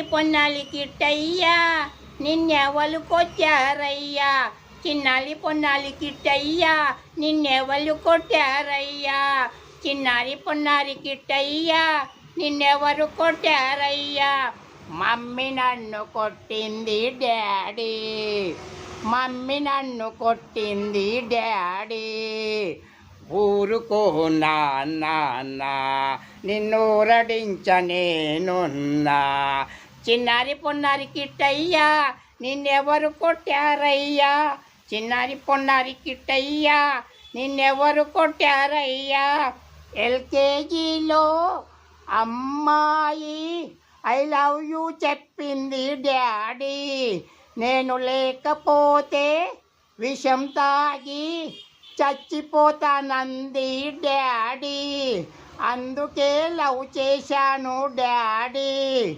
పొన్నాలి పొన్నాలి కిట్టయ్యా నిన్నెవలు కొట్టారయ్యా చిన్నారి పొన్నాలి కిట్టయ్యా నిన్నెవలు కొట్టారయ్యా చిన్నారి పొన్నారి కిట్టయ్యా నిన్నెవరు కొట్టారయ్యా మమ్మీ నన్ను కొట్టింది డాడీ. మమ్మీ నన్ను కొట్టింది డాడీ. ఊరుకో నాన్న నిన్నూరడించ నేనున్నా. చిన్నారి పొన్నారి కిట్టయ్యా నిన్నెవరు కొట్టారయ్యా? చిన్నారి పొన్నారి కిట్టయ్యా నిన్నెవరు కొట్టారయ్యా? ఎల్కేజీలో అమ్మాయి ఐ లవ్ యూ చెప్పింది డాడీ. నేను లేకపోతే విషం తాగి చచ్చిపోతానంది డాడీ. అందుకే లవ్ చేశాను డాడీ.